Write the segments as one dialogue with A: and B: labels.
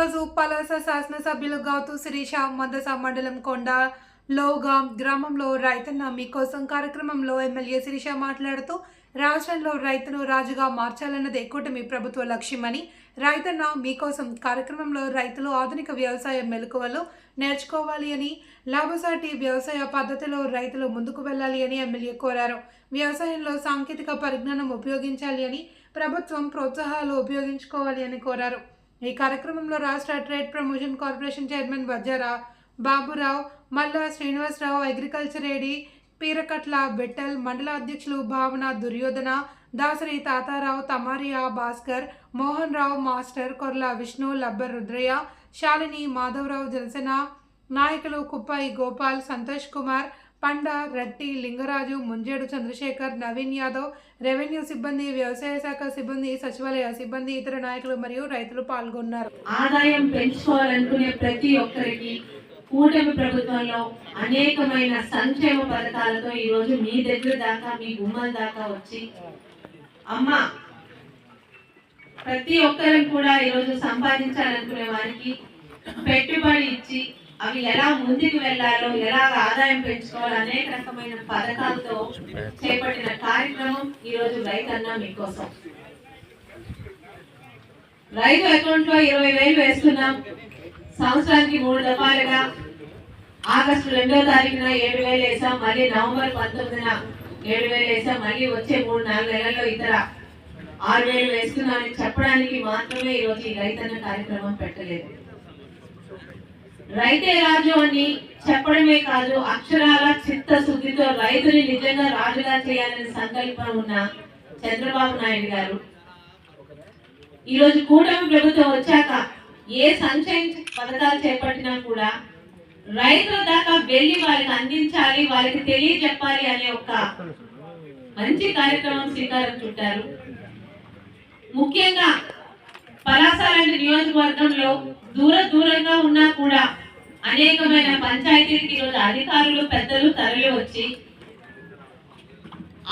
A: పలాస శాసనసభ్యులు గౌతు శిరీష మందస మండలం కొండ లోగాం గ్రామంలో రైతన్న మీకోసం కార్యక్రమంలో ఎమ్మెల్యే శిరీష మాట్లాడుతూ రాష్ట్రంలో రైతును రాజుగా మార్చాలన్నదే కూటమి ప్రభుత్వ లక్ష్యమని రైతన్న మీకోసం కార్యక్రమంలో రైతులు ఆధునిక వ్యవసాయ మెలకువలు నేర్చుకోవాలి అని లాభసాటి వ్యవసాయ పద్ధతిలో రైతులు ముందుకు వెళ్ళాలి అని ఎమ్మెల్యే కోరారు. వ్యవసాయంలో సాంకేతిక పరిజ్ఞానం ఉపయోగించాలి అని ప్రభుత్వం ప్రోత్సాహాలు ఉపయోగించుకోవాలి అని కోరారు. ఈ కార్యక్రమంలో రాష్ట్ర trade promotion corporation chairman Vajjara Baburao Malla Srinivasarao agriculture A D Peerakatla బెట్టల్ మండల అధ్యక్షులు భావన దుర్యోధన దాసరి తాతారావు తమారియా భాస్కర్ మోహన్ రావు మాస్టర్ కొర్ల విష్ణు లబ్బర్ రుద్రయ్య శాలిని మాధవరావు జనసేన నాయకులు కుప్పాయి గోపాల్ సంతోష్ కుమార్ పండ రెడ్డి లింగరాజు ముంజేడు చంద్రశేఖర్ నవీన్ యాదవ్ రెవెన్యూ సిబ్బంది వ్యవసాయ శాఖ సిబ్బంది సచివాలయ సిబ్బంది ఇతర నాయకులు మరియు రైతులు పాల్గొన్నారు.
B: ఆదాయం పెంచుకోవాలనుకునే ప్రతి ఒక్కరికి కూటమి ప్రభుత్వంలో అనేకమైన సంక్షేమ పథకాలతో ఈ రోజు మీ దగ్గర దాకా మీ గుమ్మల దాకా వచ్చి అమ్మ ప్రతి ఒక్కరికి కూడా ఈరోజు సంపాదించాలనుకునే వారికి పెట్టుబడి ఇచ్చి అవి ఎలా ముందుకు వెళ్ళాలో ఎలా ఆదాయం పెంచుకోవాలో అనేక రకమైన పథకాలతో చేపట్టిన కార్యక్రమం ఈ రోజు రైతన్న మీకోసం. రైతు అకౌంట్లో ఇరవై వేలు వేస్తున్నాం. సంవత్సరానికి మూడు దఫాలుగా. ఆగస్టు రెండో తారీఖున ఏడు వేలు వేసాం మళ్ళీ నవంబర్ పంతొమ్మిదిన ఏడు వేలు వేసాం మళ్ళీ వచ్చే మూడు నాలుగు నెలల్లో ఇతర ఆరు వేలు వేస్తున్నామని చెప్పడానికి మాత్రమే ఈ రోజు ఈ రైతన్న కార్యక్రమం పెట్టలేదు. రైతే రాజు అని చెప్పడమే కాదు అక్షరాల చిత్తశుద్ధితో రైతుని నిజంగా రాజుగా చేయాలనే సంకల్పం ఉన్న చంద్రబాబు నాయుడు గారు. ఈరోజు కూటమి ప్రభుత్వం వచ్చాక ఏ సంక్షేమ పథకాలు చేపట్టినా కూడా రైతుల దాకా వెళ్ళి వారికి అందించాలి వారికి తెలియజెప్పాలి అనే ఒక మంచి కార్యక్రమం శ్రీకారం చుట్టారు. ముఖ్యంగా పలాస లాంటి నియోజకవర్గంలో దూర దూరంగా ఉన్నా కూడా అనేకమైన పంచాయతీలకు ఈరోజు అధికారులు పెద్దలు తరలి వచ్చి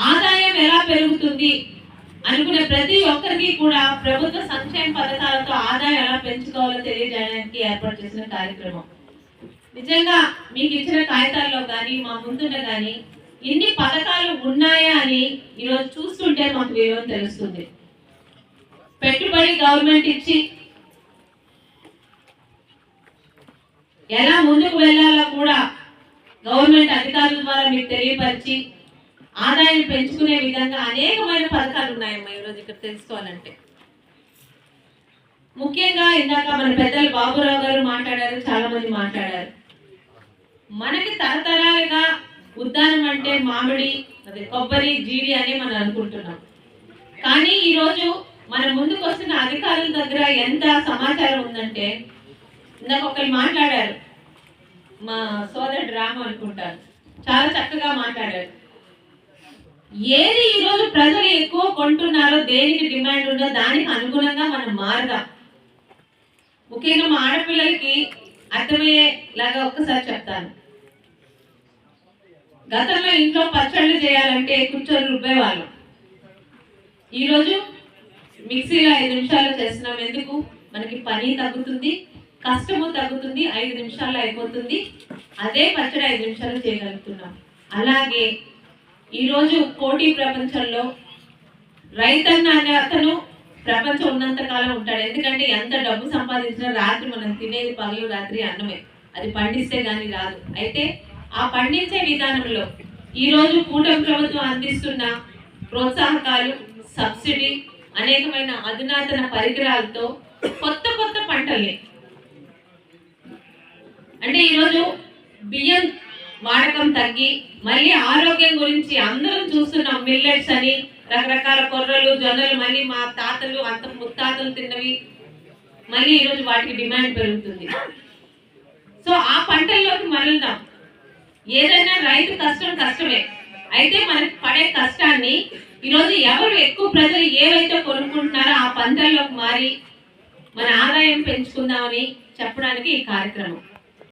B: ఆదాయం ఎలా పెరుగుతుంది అనుకునే ప్రతి ఒక్కరికి కూడా ప్రభుత్వ సంక్షేమ పథకాలతో ఆదాయం ఎలా పెంచుకోవాలో తెలియజేయడానికి ఏర్పాటు చేసిన కార్యక్రమం. నిజంగా మీకు ఇచ్చిన కాగితాల్లో కానీ మా ముందున్న కానీ ఇన్ని పథకాలు ఉన్నాయా అని ఈరోజు చూస్తుంటే మాకు వివరం తెలుస్తుంది. పెట్టుబడి గవర్నమెంట్ ఇచ్చి ఎలా ముందుకు వెళ్ళాలో కూడా గవర్నమెంట్ అధికారుల ద్వారా మీకు తెలియపరిచి ఆదాయం పెంచుకునే విధంగా అనేకమైన పథకాలు ఉన్నాయమ్మా ఈరోజు ఇక్కడ తెలుసుకోవాలంటే. ముఖ్యంగా ఇందాక మన పెద్దలు బాబురావు గారు మాట్లాడారు చాలా మంది మాట్లాడారు. మనకి తరతరాలుగా ఉద్దానం అంటే మామిడి అదే కొబ్బరి జీడి అని మనం అనుకుంటున్నాం. కానీ ఈరోజు మన ముందుకు వస్తున్న అధికారుల దగ్గర ఎంత సమాచారం ఉందంటే ఇందాక ఒకరు మాట్లాడారు. మా సోదరుడు రాము అనుకుంటారు చాలా చక్కగా మాట్లాడారు. ఏది ఈరోజు ప్రజలు ఎక్కువ కొంటున్నారో దేనికి డిమాండ్ ఉందో దానికి అనుగుణంగా మనం మారదాం. ముఖ్యంగా మా ఆడపిల్లలకి అర్థమయ్యేలాగా ఒక్కసారి చెప్తాను. గతంలో ఇంట్లో పచ్చళ్ళు చేయాలంటే కూర్చొని రుబ్బేవాళ్ళం. ఈరోజు మిక్సీలో ఐదు నిమిషాలు చేస్తున్నాం. ఎందుకు? మనకి పని తగ్గుతుంది కష్టము తగ్గుతుంది ఐదు నిమిషాల్లో అయిపోతుంది. అదే పచ్చడి ఐదు నిమిషాలు చేయగలుగుతున్నాం. అలాగే ఈరోజు పోటీ ప్రపంచంలో రైతన్న అనే అతను ప్రపంచం ఉన్నంత కాలం ఉంటాడు. ఎందుకంటే ఎంత డబ్బు సంపాదించినా రాత్రి మనం తినేది పగలు రాత్రి అన్నమే. అది పండిస్తే కానీ రాదు. అయితే ఆ పండించే విధానంలో ఈరోజు కూటమి ప్రభుత్వం అందిస్తున్న ప్రోత్సాహకాలు సబ్సిడీ అనేకమైన అధునాతన పరికరాలతో కొత్త కొత్త పంటల్ని అంటే ఈరోజు బియ్యం వాడకం తగ్గి మళ్ళీ ఆరోగ్యం గురించి అందరం చూస్తున్నాం. మిల్లెట్స్ అని రకరకాల కొర్రలు జొన్నలు మళ్ళీ మా తాతలు అంత ముత్తాతలు తిన్నవి. మళ్ళీ ఈరోజు వాటికి డిమాండ్ పెరుగుతుంది. సో ఆ పంటల్లోకి మరలుదాం. ఏదైనా రైతు కష్టం కష్టమే. అయితే మనకి పడే కష్టాన్ని ఈరోజు ఎవరు ఎక్కువ ప్రజలు ఏవైతే కొనుక్కుంటున్నారో ఆ పంటల్లోకి మారి మన ఆదాయం పెంచుకుందామని చెప్పడానికి ఈ కార్యక్రమం.